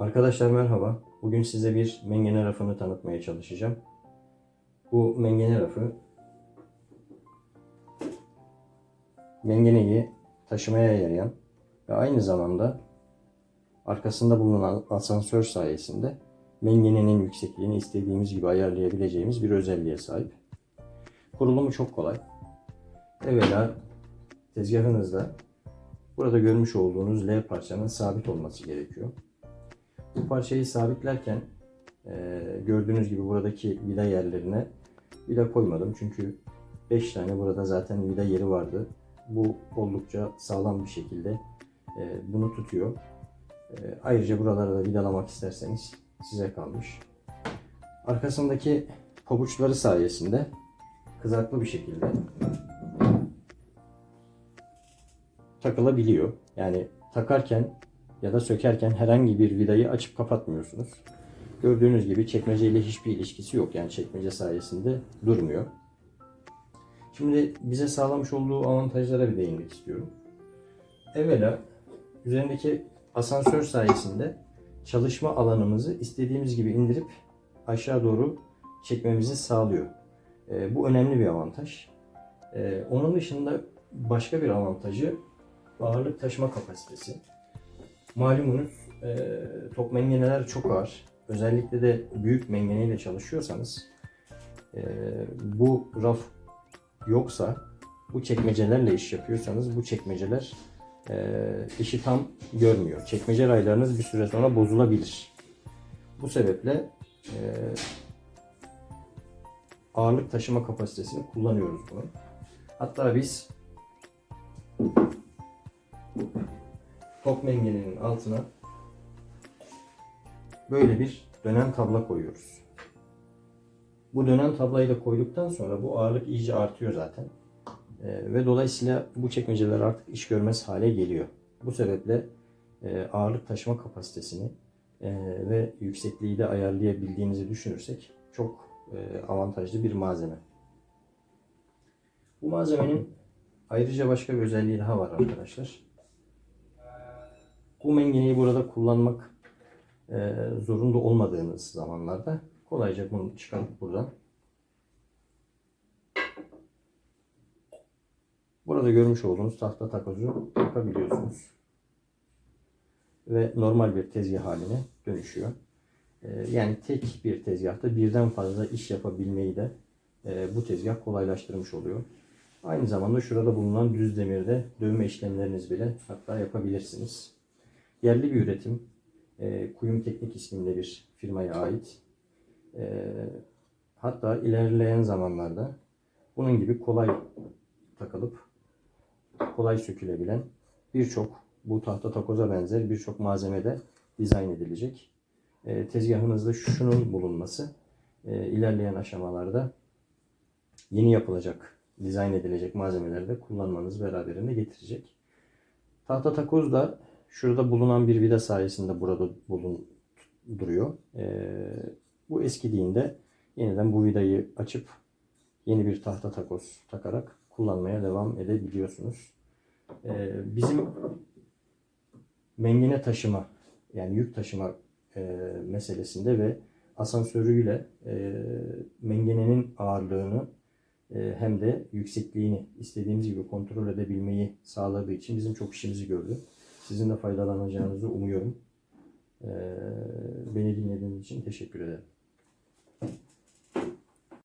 Arkadaşlar merhaba. Bugün size bir mengene rafını tanıtmaya çalışacağım. Bu mengene rafı mengeneyi taşımaya yarayan ve aynı zamanda arkasında bulunan asansör sayesinde mengenenin yüksekliğini istediğimiz gibi ayarlayabileceğimiz bir özelliğe sahip. Kurulumu çok kolay. Evvela tezgahınızda burada görmüş olduğunuz L parçanın sabit olması gerekiyor. Bu parçayı sabitlerken e, gördüğünüz gibi buradaki vida yerlerine vida koymadım. Çünkü 5 tane burada zaten vida yeri vardı. Bu oldukça sağlam bir şekilde e, bunu tutuyor. E, ayrıca buraları da vidalamak isterseniz size kalmış. Arkasındaki pabuçları sayesinde kızaklı bir şekilde takılabiliyor. Yani takarken ya da sökerken herhangi bir vidayı açıp kapatmıyorsunuz. Gördüğünüz gibi çekmece ile hiçbir ilişkisi yok. Yani çekmece sayesinde durmuyor. Şimdi bize sağlamış olduğu avantajlara bir değinmek istiyorum. Evvela üzerindeki asansör sayesinde çalışma alanımızı istediğimiz gibi indirip aşağı doğru çekmemizi sağlıyor. Ee, bu önemli bir avantaj. Ee, onun dışında başka bir avantajı ağırlık taşıma kapasitesi. Malumunuz e, top mengeneler çok ağır. Özellikle de büyük mengeneyle çalışıyorsanız e, bu raf yoksa bu çekmecelerle iş yapıyorsanız bu çekmeceler e, işi tam görmüyor. Çekmece raylarınız bir süre sonra bozulabilir. Bu sebeple e, ağırlık taşıma kapasitesini kullanıyoruz bunu. Hatta biz top mengenenin altına böyle bir dönen tabla koyuyoruz. Bu dönen tablayı da koyduktan sonra bu ağırlık iyice artıyor zaten. Ee, ve dolayısıyla bu çekmeceler artık iş görmez hale geliyor. Bu sebeple e, ağırlık taşıma kapasitesini e, ve yüksekliği de ayarlayabildiğinizi düşünürsek çok e, avantajlı bir malzeme. Bu malzemenin ayrıca başka bir özelliği daha var arkadaşlar. Bu mengeneyi burada kullanmak e, zorunda olmadığınız zamanlarda kolayca bunu çıkarıp buradan burada görmüş olduğunuz tahta takozu takabiliyorsunuz. Ve normal bir tezgah haline dönüşüyor. E, yani tek bir tezgahta birden fazla iş yapabilmeyi de e, bu tezgah kolaylaştırmış oluyor. Aynı zamanda şurada bulunan düz demirde dövme işlemleriniz bile hatta yapabilirsiniz. Yerli bir üretim. E, Kuyum Teknik isminde bir firmaya ait. E, hatta ilerleyen zamanlarda bunun gibi kolay takılıp kolay sökülebilen birçok bu tahta takoza benzer birçok malzemede dizayn edilecek. E, tezgahınızda şunun bulunması e, ilerleyen aşamalarda yeni yapılacak, dizayn edilecek malzemeleri de kullanmanız beraberinde getirecek. Tahta takoz da şurada bulunan bir vida sayesinde burada bulun duruyor. Ee, bu eskidiğinde yeniden bu vidayı açıp yeni bir tahta takoz takarak kullanmaya devam edebiliyorsunuz. Ee, bizim mengene taşıma yani yük taşıma e, meselesinde ve asansörüyle e, mengenenin ağırlığını e, hem de yüksekliğini istediğimiz gibi kontrol edebilmeyi sağladığı için bizim çok işimizi gördü. Sizin de faydalanacağınızı umuyorum. Ee, Beni dinlediğiniz için teşekkür ederim.